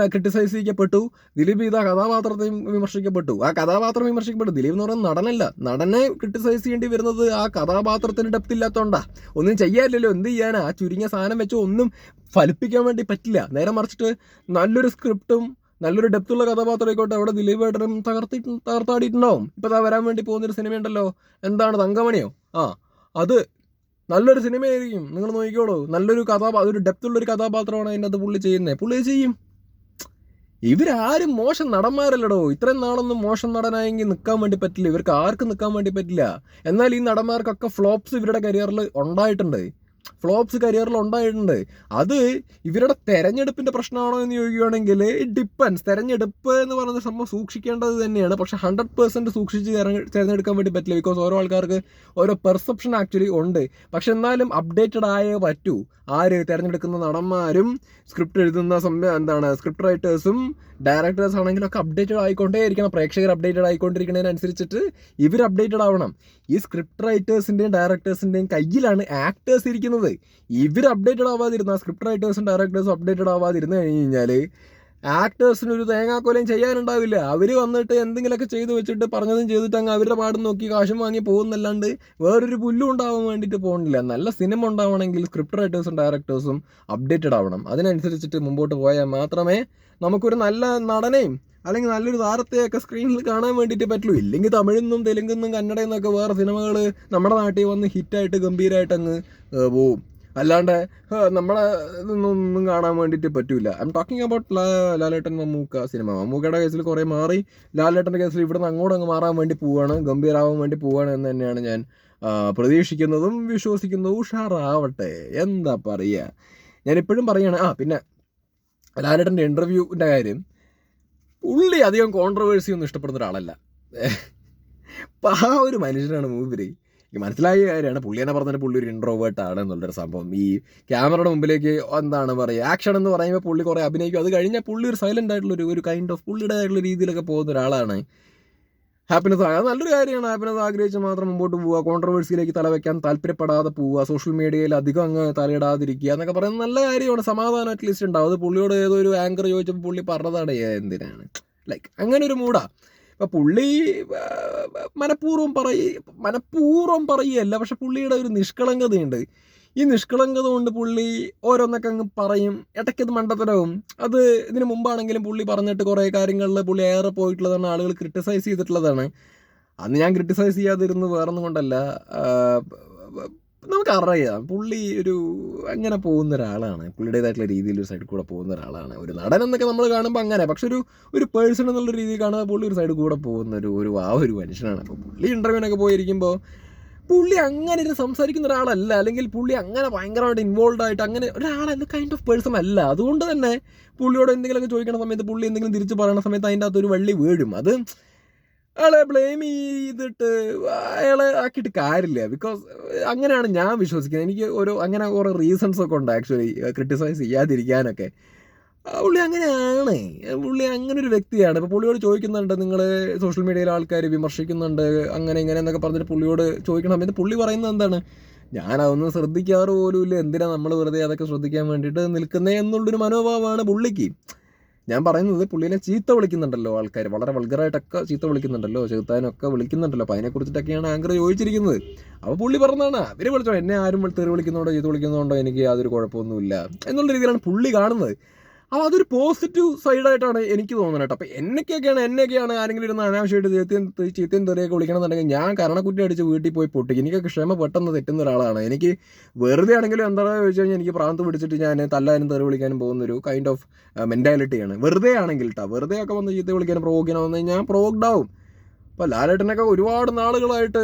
ക്രിട്ടിസൈസ് ചെയ്യപ്പെട്ടു. ദിലീപ് ചെയ്ത കഥാപാത്രത്തെയും വിമർശിക്കപ്പെട്ടു. ആ കഥാപാത്രം വിമർശിക്കപ്പെട്ടു. ദിലീപ് എന്ന് പറയുന്നത് നടനല്ല. നടനെ ക്രിട്ടിസൈസ് ചെയ്യേണ്ടി വരുന്നത് ആ കഥാപാത്രത്തിന് ഡെപ്ത് ഇല്ലാത്തതുകൊണ്ടാണ് ഒന്നും ചെയ്യാനില്ലല്ലോ. എന്ത് ചെയ്യാനാ? ആ ചുരുങ്ങിയ സാധനം വെച്ച് ഒന്നും ഫലിപ്പിക്കാൻ വേണ്ടി പറ്റില്ല. നേരെ മറിച്ചിട്ട് നല്ലൊരു സ്ക്രിപ്റ്റും നല്ലൊരു ഡെപ്തുള്ള കഥാപാത്രം ആയിക്കോട്ടെ അവിടെ ദിലീപ് ഏട്ടനും തകർത്തി തകർത്താടിയിട്ടുണ്ടാവും. ഇപ്പം അതാ വരാൻ വേണ്ടി പോകുന്നൊരു സിനിമയുണ്ടല്ലോ. എന്താണ് തങ്കമണിയോ? ആ അത് നല്ലൊരു സിനിമയായിരിക്കും. നിങ്ങൾ നോക്കിക്കോളൂ. നല്ലൊരു കഥാപാത്ര ഒരു ഡെപ്തുള്ളൊരു കഥാപാത്രമാണ് അതിന്റെ അത് പുള്ളി ചെയ്യുന്നത് പുള്ളി ചെയ്യും? ഇവരാരും മോശം നടന്മാരല്ലടോ. ഇത്രയും നാളൊന്നും മോശം നടനായെങ്കിൽ നിൽക്കാൻ വേണ്ടി പറ്റില്ല. ഇവർക്ക് ആർക്കും നിൽക്കാൻ വേണ്ടി പറ്റില്ല. എന്നാൽ ഈ നടന്മാർക്കൊക്കെ ഫ്ലോപ്സ് ഇവരുടെ കരിയറിൽ ഉണ്ടായിട്ടുണ്ട്. ഫ്ലോപ്സ് കരിയറിൽ ഉണ്ടായിട്ടുണ്ട്. അത് ഇവരുടെ തെരഞ്ഞെടുപ്പിന്റെ പ്രശ്നമാണോ എന്ന് ചോദിക്കുകയാണെങ്കിൽ ഇറ്റ് ഡിപ്പെൻസ് തെരഞ്ഞെടുപ്പ് എന്ന് പറയുന്ന സംഭവം സൂക്ഷിക്കേണ്ടത് തന്നെയാണ്. പക്ഷെ ഹൺഡ്രഡ് പെർസെന്റ് സൂക്ഷിച്ച് തിരഞ്ഞെടുക്കാൻ വേണ്ടി പറ്റില്ല. ബിക്കോസ് ഓരോ ആൾക്കാർക്ക് ഓരോ പെർസെപ്ഷൻ ആക്ച്വലി ഉണ്ട്. പക്ഷെ എന്നാലും അപ്ഡേറ്റഡ് ആയേ പറ്റൂ. ആര് തിരഞ്ഞെടുക്കുന്ന നടന്മാരും സ്ക്രിപ്റ്റ് എഴുതുന്ന എന്താണ് സ്ക്രിപ്റ്റ് റൈറ്റേഴ്സും ഡയറക്ടേഴ്സ് ആണെങ്കിലും ഒക്കെ അപ്ഡേറ്റഡ് ആയിക്കൊണ്ടേ ഇരിക്കണം പ്രേക്ഷകർ അപ്ഡേറ്റഡ് ആയിക്കൊണ്ടിരിക്കുന്നതിനനുസരിച്ചിട്ട് ഇവർ അപ്ഡേറ്റഡ് ആവണം. ഈ സ്ക്രിപ്റ്റ് റൈറ്റേഴ്സിന്റെയും ഡയറക്ടേഴ്സിന്റെയും കയ്യിലാണ് ആക്ടേഴ്സ് ഇരിക്കുന്നത്. ഇവർ അപ്ഡേറ്റഡ് ആവാതിരുന്ന സ്ക്രിപ്റ്റ് റൈറ്റേഴ്സും ഡയറക്ടേഴ്സും അപ്ഡേറ്റഡ് ആവാതിരുന്നു കഴിഞ്ഞ് കഴിഞ്ഞാൽ ആക്ടേഴ്സിന് ഒരു തേങ്ങാക്കൊലയും ചെയ്യാനുണ്ടാവില്ല. അവർ വന്നിട്ട് എന്തെങ്കിലുമൊക്കെ ചെയ്തു വെച്ചിട്ട് പറഞ്ഞതും ചെയ്തിട്ട് അങ്ങ് അവരുടെ പാടം നോക്കി കാശും വാങ്ങി പോകുന്നല്ലാണ്ട് വേറൊരു പുല്ലും ഉണ്ടാവാൻ വേണ്ടിയിട്ട് പോകുന്നില്ല നല്ല സിനിമ ഉണ്ടാവണമെങ്കിൽ സ്ക്രിപ്റ്റ് റൈറ്റേഴ്സും ഡയറക്ടേഴ്സും അപ്ഡേറ്റഡ് ആവണം. അതിനനുസരിച്ചിട്ട് മുമ്പോട്ട് പോയാൽ മാത്രമേ നമുക്കൊരു നല്ല നടനെയും അല്ലെങ്കിൽ നല്ലൊരു താരത്തെയൊക്കെ സ്ക്രീനിൽ കാണാൻ വേണ്ടിയിട്ട് പറ്റുള്ളൂ ഇല്ലെങ്കിൽ തെലുങ്കിൽ നിന്നും കന്നഡയിൽ നിന്നൊക്കെ വേറെ സിനിമകൾ നമ്മുടെ നാട്ടിൽ വന്ന് ഹിറ്റായിട്ട് ഗംഭീരമായിട്ട് അങ്ങ് പോവും. അല്ലാണ്ട് നമ്മളെ ഇതൊന്നും കാണാൻ വേണ്ടിയിട്ട് പറ്റൂല. I'm talking about Lalettan Mammukka cinema മമ്മൂക്കയുടെ കേസിൽ കുറേ മാറി ലാലേട്ടന്റെ കേസിൽ ഇവിടെ നിന്ന് അങ്ങോട്ട് അങ്ങ് മാറാൻ വേണ്ടി പോവുകയാണ് ഗംഭീരാവാൻ വേണ്ടി പോവുകയാണ് എന്ന് തന്നെയാണ് ഞാൻ പ്രതീക്ഷിക്കുന്നതും വിശ്വസിക്കുന്നതും ഉഷാറാവട്ടെ. എന്താ പറയുക ഞാൻ ഇപ്പോഴും പറയാണ് ആ പിന്നെ ലാലേട്ടന്റെ ഇന്റർവ്യൂവിന്റെ കാര്യം പുള്ളി അധികം കോൺട്രവേഴ്സി ഒന്നും ഇഷ്ടപ്പെടുന്ന ഒരാളല്ല. ആ ഒരു മനുഷ്യനാണ് മൂപ്പര്. ഈ മനസ്സിലായ കാര്യമാണ്. പുള്ളി എന്നെ പറഞ്ഞാൽ പുള്ളി ഒരു ഇൻട്രോവേർട്ട് ആണ് എന്നുള്ളൊരു സംഭവം. ഈ ക്യാമറയുടെ മുമ്പിലേക്ക് എന്താണ് പറയുക? ആക്ഷൻ എന്ന് പറയുമ്പോൾ പുള്ളി കുറേ അഭിനയിക്കും. അത് കഴിഞ്ഞാൽ പുള്ളി ഒരു സൈലന്റ് ആയിട്ടുള്ള ഒരു ഒരു കൈൻഡ് ഓഫ് പുള്ളിയുടെ ആയിട്ടുള്ള രീതിയിലൊക്കെ പോകുന്ന ഒരാളാണ്. ഹാപ്പിനെസ് ആ നല്ലൊരു കാര്യമാണ്. ഹാപ്പിനെസ് ആഗ്രഹിച്ച് മാത്രം മുമ്പോട്ട് പോവുക കോൺട്രവേഴ്സിയിലേക്ക് തലവെക്കാൻ താല്പര്യപ്പെടാതെ പോവുക സോഷ്യൽ മീഡിയയിൽ അധികം അങ്ങ് തലയിടാതിരിക്കുക എന്നൊക്കെ പറയുന്നത് നല്ല കാര്യമാണ്. സമാധാനം അറ്റ്ലീസ്റ്റ് ഉണ്ടാവും. അത് പുള്ളിയോട് ഏതോ ഒരു ആങ്കർ ചോദിച്ചപ്പോൾ പുള്ളി പറഞ്ഞതാണ് "ഏ, എന്തിനാണ്? ലൈക്ക് അങ്ങനെ ഒരു മൂടാ ഇപ്പം പുള്ളി മനഃപൂർവം പറയ മനഃപൂർവം പറയുകയല്ല പക്ഷെ പുള്ളിയുടെ ഒരു നിഷ്കളങ്കതയുണ്ട്. ഈ നിഷ്കളങ്കത കൊണ്ട് പുള്ളി ഓരോന്നൊക്കെ അങ്ങ് പറയും ഇടയ്ക്കത് മണ്ടത്തരവും. അത് ഇതിനു മുമ്പാണെങ്കിലും പുള്ളി പറഞ്ഞിട്ട് കുറേ കാര്യങ്ങളിൽ പുള്ളി ഏറെ പോയിട്ടുള്ളതാണ് ആളുകൾ ക്രിട്ടിസൈസ് ചെയ്തിട്ടുള്ളതാണ്. അന്ന് ഞാൻ ക്രിട്ടിസൈസ് ചെയ്യാതിരുന്നത് വേറൊന്നും കൊണ്ടല്ല നമുക്കറിയാം. പുള്ളി ഒരു അങ്ങനെ പോകുന്ന ഒരാളാണ് പുള്ളിയുടേതായിട്ടുള്ള രീതിയിൽ ഒരു സൈഡിൽ കൂടെ പോകുന്ന ഒരാളാണ് ഒരു നടൻ എന്നൊക്കെ നമ്മൾ കാണുമ്പോൾ അങ്ങനെ. പക്ഷെ ഒരു ഒരു പേഴ്സൺ എന്നുള്ള രീതിയിൽ കാണുന്ന പുള്ളി ഒരു സൈഡിൽ കൂടെ പോകുന്ന ഒരു ഒരു ആ ഒരു മനുഷ്യനാണ്. അപ്പോൾ പുള്ളി ഇന്റർവ്യൂവിനൊക്കെ പോയിരിക്കുമ്പോൾ പുള്ളി അങ്ങനെ ഒരു സംസാരിക്കുന്ന ഒരാളല്ല. അല്ലെങ്കിൽ പുള്ളി അങ്ങനെ ഭയങ്കരമായിട്ട് ഇൻവോൾവ് ആയിട്ട് അങ്ങനെ ഒരാളല്ല കൈൻഡ് ഓഫ് പേഴ്സൺ അല്ല. അതുകൊണ്ട് തന്നെ പുള്ളിയോട് എന്തെങ്കിലുമൊക്കെ ചോദിക്കണ സമയത്ത് പുള്ളി എന്തെങ്കിലും തിരിച്ച് പറയുന്ന സമയത്ത് അതിന്റെ അകത്ത് ഒരു വള്ളി വീഴും. അത് അയാളെ ബ്ലെയിം ചെയ്തിട്ട് അയാളെ ആക്കിയിട്ട് കാര്യമില്ല. ബിക്കോസ് അങ്ങനെയാണ് ഞാൻ വിശ്വസിക്കുന്നത്. എനിക്ക് ഒരു അങ്ങനെ കുറേ റീസൺസ് ഒക്കെ ഉണ്ട് ആക്ച്വലി ക്രിട്ടിസൈസ് ചെയ്യാതിരിക്കാനൊക്കെ. പുള്ളി അങ്ങനെയാണ്. പുള്ളി അങ്ങനെ ഒരു വ്യക്തിയാണ്. ഇപ്പോൾ പുള്ളിയോട് ചോദിക്കുന്നുണ്ട് നിങ്ങൾ സോഷ്യൽ മീഡിയയിൽ ആൾക്കാർ വിമർശിക്കുന്നുണ്ട് അങ്ങനെ ഇങ്ങനെ എന്നൊക്കെ പറഞ്ഞിട്ട് പുള്ളിയോട് ചോദിക്കണം. സമയത്ത് പുള്ളി പറയുന്നത് എന്താണ്? ഞാൻ അതൊന്നും പോലും ഇല്ല എന്തിനാണ് നമ്മൾ വെറുതെ അതൊക്കെ ശ്രദ്ധിക്കാൻ വേണ്ടിയിട്ട് നിൽക്കുന്നത് എന്നുള്ളൊരു മനോഭാവമാണ് പുള്ളിക്ക്. ഞാൻ പറയുന്നത് പുള്ളിനെ ചീത്ത വിളിക്കുന്നുണ്ടല്ലോ ആൾക്കാർ വളരെ വൾഗറായിട്ടൊക്കെ ചീത്ത വിളിക്കുന്നുണ്ടല്ലോ. ചെറുത്താനൊക്കെ വിളിക്കുന്നുണ്ടല്ലോ. അപ്പോൾ അതിനെക്കുറിച്ചിട്ടൊക്കെയാണ് ആങ്കർ ചോദിച്ചിരിക്കുന്നത്. അപ്പോൾ പുള്ളി പറഞ്ഞതാണ് അവർ വിളിച്ചോ? എന്നെ ആരും തെറി വിളിക്കുന്നതുകൊണ്ടോ ചീത്ത വിളിക്കുന്നതുകൊണ്ടോ എനിക്ക് യാതൊരു കുഴപ്പമൊന്നുമില്ല. എന്നുള്ള രീതിയിലാണ് പുള്ളി കാണുന്നത്. അപ്പോൾ അതൊരു പോസിറ്റീവ് സൈഡായിട്ടാണ് എനിക്ക് തോന്നുന്നത് കേട്ടോ. അപ്പോൾ എന്നൊക്കെയൊക്കെയാണ് എന്നെയൊക്കെയാണ് ആരെങ്കിലും ഇരുന്ന് അനാവശ്യമായിട്ട് ചേത്തിയും ചീത്തയും തെറിയൊക്കെ വിളിക്കണമെന്നുണ്ടെങ്കിൽ ഞാൻ കരണക്കുറ്റി അടിച്ച് വീട്ടിൽ പോയി പൊട്ടിക്കും എനിക്കൊക്കെ ക്ഷമ പെട്ടെന്ന് തെറ്റുന്ന ഒരാളാണ്. എനിക്ക് വെറുതെ ആണെങ്കിലും എന്താ ചോദിച്ചു കഴിഞ്ഞാൽ എനിക്ക് പ്രാന്ത് പിടിച്ചിട്ട് ഞാൻ തല്ലാനും തെറി വിളിക്കാനും പോകുന്ന ഒരു കൈൻഡ് ഓഫ് മെന്റാലിറ്റിയാണ് വെറുതെ ആണെങ്കിൽ കേട്ടോ വെറുതെ ഒക്കെ വന്ന് ചീത്ത വിളിക്കാനും പ്രൊവോക്ക് ഞാൻ പ്രൊവോക്ഡ് ആവും. അപ്പോൾ ലാലേട്ടനൊക്കെ ഒരുപാട് നാളുകളായിട്ട്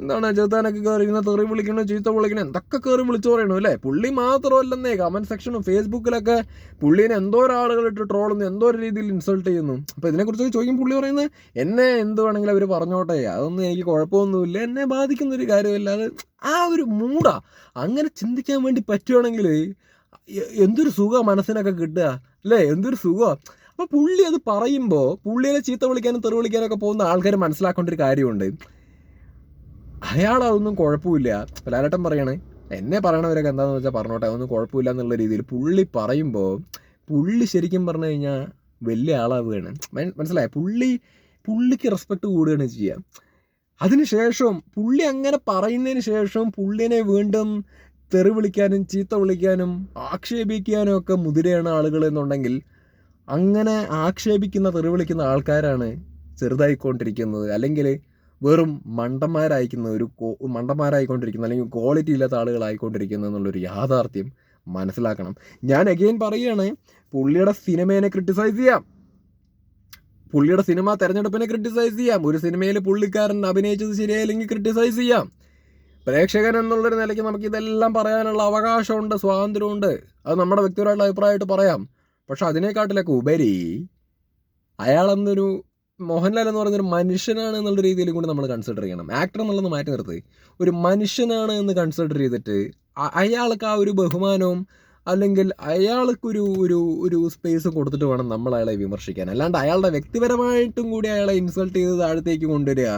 എന്താണ് ചെറുത്താനൊക്കെ കയറി ഇങ്ങനെ തെറി വിളിക്കണം ചീത്ത വിളിക്കണം എന്തൊക്കെ കയറി വിളിച്ചു പറയണു അല്ലേ? പുള്ളി മാത്രമല്ലെന്നേ കമന്റ് സെക്ഷനും ഫേസ്ബുക്കിലൊക്കെ പുള്ളീനെ എന്തോ ആളുകളിട്ട് ട്രോളുന്നു എന്തോ ഒരു രീതിയിൽ ഇൻസൾട്ട് ചെയ്യുന്നു. അപ്പോൾ ഇതിനെക്കുറിച്ച് ചോദിക്കും പുള്ളി പറയുന്നത് എന്നെ എന്ത് വേണമെങ്കിലും അവർ പറഞ്ഞോട്ടെ അതൊന്നും എനിക്ക് കുഴപ്പമൊന്നുമില്ല എന്നെ ബാധിക്കുന്ന ഒരു കാര്യമില്ല അത് ആ ഒരു മൂടാ അങ്ങനെ ചിന്തിക്കാൻ വേണ്ടി പറ്റുവാണെങ്കിൽ എന്തൊരു സുഖമാണ് മനസ്സിനൊക്കെ കിട്ടുക അല്ലേ? എന്തൊരു സുഖം അപ്പോൾ പുള്ളി അത് പറയുമ്പോൾ പുള്ളിയെ ചീത്ത വിളിക്കാനും തെറി വിളിക്കാനും ഒക്കെ പോകുന്ന ആൾക്കാർ മനസ്സിലാക്കേണ്ട ഒരു കാര്യമുണ്ട്. അയാളതൊന്നും കുഴപ്പമില്ല. ഇപ്പൊ പറയണേ എന്നെ പറയണവരൊക്കെ എന്താണെന്ന് വെച്ചാൽ പറഞ്ഞോട്ടെ അതൊന്നും കുഴപ്പമില്ല എന്നുള്ള രീതിയിൽ പുള്ളി പറയുമ്പോൾ പുള്ളി ശരിക്കും പറഞ്ഞു കഴിഞ്ഞാൽ വലിയ ആളാവുകയാണ്. മനസ്സിലായോ? പുള്ളി പുള്ളിക്ക് റെസ്പെക്റ്റ് കൂടുകയാണ് ചെയ്യുക അതിനുശേഷം പുള്ളി അങ്ങനെ പറയുന്നതിന് ശേഷം പുള്ളിനെ വീണ്ടും തെറി വിളിക്കാനും ചീത്ത വിളിക്കാനും ആക്ഷേപിക്കാനും ഒക്കെ മുതിരയാണ് ആളുകൾ എന്നുണ്ടെങ്കിൽ അങ്ങനെ ആക്ഷേപിക്കുന്ന തെറിവിളിക്കുന്ന ആൾക്കാരാണ് ചെറുതായിക്കൊണ്ടിരിക്കുന്നത്. അല്ലെങ്കിൽ വെറും മണ്ടന്മാരായിരിക്കുന്ന ഒരു മണ്ടന്മാരായിക്കൊണ്ടിരിക്കുന്ന അല്ലെങ്കിൽ ക്വാളിറ്റി ഇല്ലാത്ത ആളുകളായിക്കൊണ്ടിരിക്കുന്നത് എന്നുള്ളൊരു യാഥാർത്ഥ്യം മനസ്സിലാക്കണം. ഞാൻ അഗെയിൻ പറയുകയാണ് പുള്ളിയുടെ സിനിമേനെ ക്രിട്ടിസൈസ് ചെയ്യാം. പുള്ളിയുടെ സിനിമ തെരഞ്ഞെടുപ്പിനെ ക്രിട്ടിസൈസ് ചെയ്യാം. ഒരു സിനിമയിൽ പുള്ളിക്കാരൻ അഭിനയിച്ചത് ശരിയായില്ലെങ്കിൽ ക്രിട്ടിസൈസ് ചെയ്യാം. പ്രേക്ഷകൻ എന്നുള്ളൊരു നിലയ്ക്ക് നമുക്ക് ഇതെല്ലാം പറയാനുള്ള അവകാശമുണ്ട് സ്വാതന്ത്ര്യമുണ്ട്. അത് നമ്മുടെ വ്യക്തിപരമായിട്ടുള്ള അഭിപ്രായമായിട്ട് പറയാം. പക്ഷെ അതിനെക്കാട്ടിലൊക്കെ ഉപരി അയാളെന്നൊരു മോഹൻലാൽ എന്ന് പറയുന്നൊരു മനുഷ്യനാണ് എന്നുള്ള രീതിയിൽ കൂടി നമ്മൾ കൺസിഡർ ചെയ്യണം. ആക്ടർ എന്നുള്ളത് മാറ്റി നിർത്തി. ഒരു മനുഷ്യനാണ് എന്ന് കൺസിഡർ ചെയ്തിട്ട് അയാൾക്ക് ആ ഒരു ബഹുമാനവും അല്ലെങ്കിൽ അയാൾക്കൊരു ഒരു ഒരു സ്പേസ് കൊടുത്തിട്ട് വേണം നമ്മൾ അയാളെ വിമർശിക്കാൻ. അല്ലാണ്ട് അയാളുടെ വ്യക്തിപരമായിട്ടും കൂടി അയാളെ ഇൻസൾട്ട് ചെയ്ത് താഴത്തേക്ക് കൊണ്ടുവരിക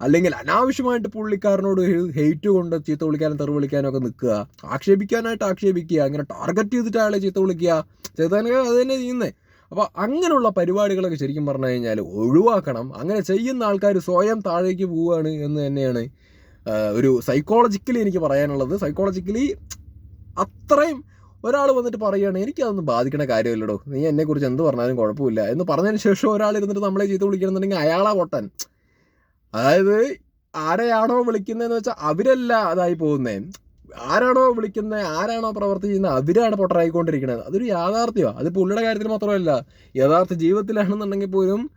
അല്ലെങ്കിൽ അനാവശ്യമായിട്ട് പുള്ളിക്കാരനോട് ഹെയ്റ്റ് കൊണ്ട് ചീത്ത വിളിക്കാനും തെറി വിളിക്കാനും ഒക്കെ നിൽക്കുക. ആക്ഷേപിക്കാനായിട്ട് ആക്ഷേപിക്കുക. അങ്ങനെ ടാർഗറ്റ് ചെയ്തിട്ട് അയാളെ ചീത്ത വിളിക്കുക. ചെയ്താനൊക്കെ അത് തന്നെ ചെയ്യുന്നത് അപ്പോൾ അങ്ങനെയുള്ള പരിപാടികളൊക്കെ ശരിക്കും പറഞ്ഞു കഴിഞ്ഞാൽ ഒഴിവാക്കണം. അങ്ങനെ ചെയ്യുന്ന ആൾക്കാർ സ്വയം താഴേക്ക് പോവുകയാണ് എന്ന് തന്നെയാണ് ഒരു സൈക്കോളജിക്കലി എനിക്ക് പറയാനുള്ളത്. സൈക്കോളജിക്കലി അത്രയും ഒരാൾ വന്നിട്ട് പറയുകയാണ് എനിക്കതൊന്നും ബാധിക്കണ കാര്യമില്ലടോ. നീ എന്നെക്കുറിച്ച് എന്ത് പറഞ്ഞാലും കുഴപ്പമില്ല. എന്ന് പറഞ്ഞതിന് ശേഷം ഒരാൾ ഇരുന്നിട്ട് നമ്മളെ ചീത്ത വിളിക്കണമെന്നുണ്ടെങ്കിൽ അയാളാ പൊട്ടൻ. അതായത് ആരെയാണോ വിളിക്കുന്നതെന്ന് വെച്ചാൽ അവരല്ല അതായി പോകുന്നത് ആരാണോ വിളിക്കുന്നത് ആരാണോ പ്രവർത്തി ചെയ്യുന്നത് അവരാണ് പൊട്ടറായിക്കൊണ്ടിരിക്കുന്നത്. അതൊരു യാഥാർത്ഥ്യമാണ് അത് പുള്ളിയുടെ കാര്യത്തിൽ മാത്രമല്ല യഥാർത്ഥ ജീവിതത്തിലാണെന്നുണ്ടെങ്കിൽ പോലും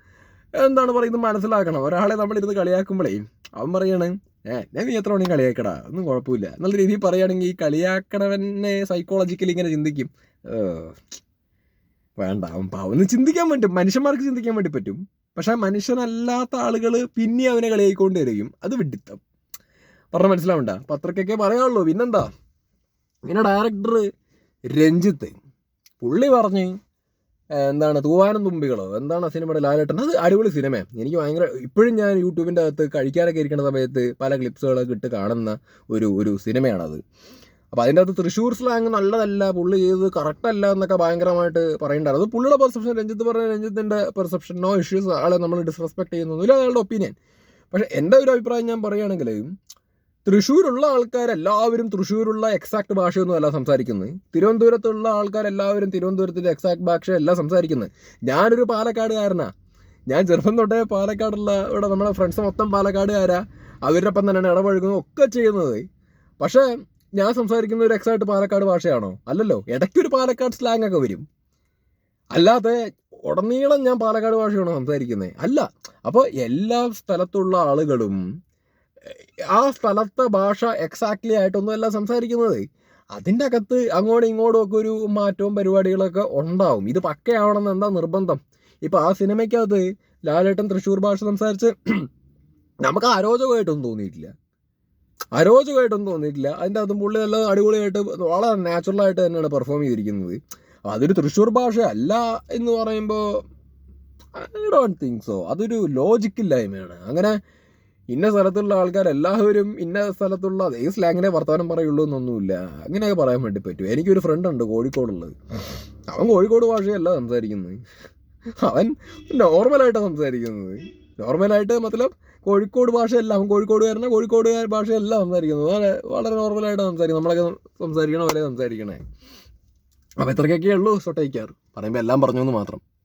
എന്താണ് പറയുന്നത് മനസ്സിലാക്കണം. ഒരാളെ നമ്മളിരുന്ന് കളിയാക്കുമ്പോഴേ അവൻ പറയാണ് ഏ ഞാൻ നീ എത്ര മണി കളിയാക്കടാ? ഒന്നും കുഴപ്പമില്ല. എന്നുള്ള രീതിയിൽ പറയുകയാണെങ്കിൽ ഈ കളിയാക്കണവനെ സൈക്കോളജിക്കലി ഇങ്ങനെ ചിന്തിക്കും. വേണ്ട അവൻ അവന് ചിന്തിക്കാൻ പറ്റും മനുഷ്യന്മാർക്ക് ചിന്തിക്കാൻ വേണ്ടി പറ്റും. പക്ഷെ മനുഷ്യനല്ലാത്ത ആളുകൾ പിന്നെ അവനെ കളിയായിക്കൊണ്ടിരിക്കും അത് വിഡിത്തം. പറഞ്ഞ മനസ്സിലാവണ്ട? പത്രക്കൊക്കെ അത്രക്കൊക്കെ പറയാനുള്ളൂ. പിന്നെന്താ? പിന്നെ ഡയറക്ടർ രഞ്ജിത്ത് പുള്ളി പറഞ്ഞ് എന്താണ് തൂവാനം തുമ്പികളോ എന്താണ് ആ സിനിമയുടെ ലാലേട്ടൻ? അത് അടിപൊളി സിനിമയാണ് എനിക്ക് ഭയങ്കര ഇപ്പോഴും ഞാൻ യൂട്യൂബിന്റെ അകത്ത് കഴിക്കാനൊക്കെ ഇരിക്കുന്ന സമയത്ത് പല ക്ലിപ്സുകളൊക്കെ ഇട്ട് കാണുന്ന ഒരു ഒരു സിനിമയാണത്. അപ്പോൾ അതിന്റെ അകത്ത് തൃശ്ശൂർ സ്ലാങ് നല്ലതല്ല പുള്ളി ചെയ്തത് കറക്റ്റ് അല്ല എന്നൊക്കെ ഭയങ്കരമായിട്ട് പറയേണ്ടത് അത് പുള്ളിയുടെ പെർസെപ്ഷൻ രഞ്ജിത്ത് പറഞ്ഞ രഞ്ജിത്തിന്റെ പെർസെപ്ഷൻ നോ ഇഷ്യൂസ് ആളെ നമ്മൾ ഡിസ്റെസ്പെക്ട് ചെയ്യുന്നൊന്നുമില്ല അയാളുടെ ഒപ്പീനിയൻ പക്ഷേ എന്റെ ഒരു അഭിപ്രായം ഞാൻ പറയുകയാണെങ്കിൽ തൃശ്ശൂരുള്ള ആൾക്കാരെല്ലാവരും തൃശ്ശൂരുള്ള എക്സാക്ട് ഭാഷയൊന്നും അല്ല സംസാരിക്കുന്നത്. തിരുവനന്തപുരത്തുള്ള ആൾക്കാരെല്ലാവരും തിരുവനന്തപുരത്തിന്റെ എക്സാക്ട് ഭാഷയല്ല സംസാരിക്കുന്നത്. ഞാനൊരു പാലക്കാടുകാരനാ. ഞാൻ ചെറുപ്പം തൊട്ടേ പാലക്കാടുള്ള ഇവിടെ നമ്മുടെ ഫ്രണ്ട്സ് മൊത്തം പാലക്കാടുകാരാ. അവരുടെ ഒപ്പം തന്നെയാണ് ഇടപഴകുന്നത് ഒക്കെ ചെയ്യുന്നത്. പക്ഷേ ഞാൻ സംസാരിക്കുന്ന ഒരു എക്സാക്ട് പാലക്കാട് ഭാഷയാണോ? അല്ലല്ലോ ഇടയ്ക്കൊരു പാലക്കാട് സ്ലാങ് ഒക്കെ വരും. അല്ലാതെ ഉടനീളം ഞാൻ പാലക്കാട് ഭാഷയാണോ സംസാരിക്കുന്നത് അല്ല. അപ്പോൾ എല്ലാ സ്ഥലത്തുള്ള ആളുകളും ആ സ്ഥലത്തെ ഭാഷ എക്സാക്ട്ലി ആയിട്ടൊന്നുമല്ല സംസാരിക്കുന്നത്. അതിന്റെ അകത്ത് അങ്ങോട്ടും ഇങ്ങോട്ടും ഒക്കെ ഒരു മാറ്റവും പരിപാടികളൊക്കെ ഉണ്ടാവും. ഇത് പക്കയാവണമെന്ന് എന്താ നിർബന്ധം? ഇപ്പം ആ സിനിമയ്ക്കകത്ത് ലാലേട്ടൻ തൃശ്ശൂർ ഭാഷ സംസാരിച്ച് നമുക്ക് അരോചകമായിട്ടൊന്നും തോന്നിയിട്ടില്ല. അരോചകമായിട്ടൊന്നും തോന്നിയിട്ടില്ല. അതിന്റെ അതും പുള്ളി നല്ല അടിപൊളിയായിട്ട് വളരെ നാച്ചുറലായിട്ട് തന്നെയാണ് പെർഫോം ചെയ്തിരിക്കുന്നത്. അതൊരു തൃശ്ശൂർ ഭാഷ അല്ല എന്ന് പറയുമ്പോൾ ഐ ഡോണ്ട് തിങ്ക് സോ അതൊരു ലോജിക്കില്ലായ്മയാണ് അങ്ങനെ ഇന്ന സ്ഥലത്തുള്ള ആൾക്കാർ എല്ലാവരും ഇന്ന സ്ഥലത്തുള്ള അതേ സ്ലാങ്ങിനെ വർത്തമാനം പറയുള്ളൂ എന്നൊന്നുമില്ല. അങ്ങനെയൊക്കെ പറയാൻ വേണ്ടി പറ്റും. എനിക്കൊരു ഫ്രണ്ട് ഉണ്ട് കോഴിക്കോടുള്ളത്. അവൻ കോഴിക്കോട് ഭാഷയല്ല സംസാരിക്കുന്നത്. അവൻ നോർമലായിട്ടാണ് സംസാരിക്കുന്നത്. നോർമലായിട്ട് മതലബ് കോഴിക്കോട് ഭാഷയല്ല. കോഴിക്കോടുകാരനെ കോഴിക്കോട് ഭാഷയല്ല സംസാരിക്കുന്നത്. വളരെ വളരെ നോർമലായിട്ട് സംസാരിക്കും നമ്മളൊക്കെ സംസാരിക്കണ പോലെ സംസാരിക്കണേ. അപ്പോൾ ഇത്രയ്ക്കൊക്കെ ഉള്ളൂ. സൊട്ടയ്ക്കാറ് പറയുമ്പോൾ എല്ലാം പറഞ്ഞു എന്ന് മാത്രം.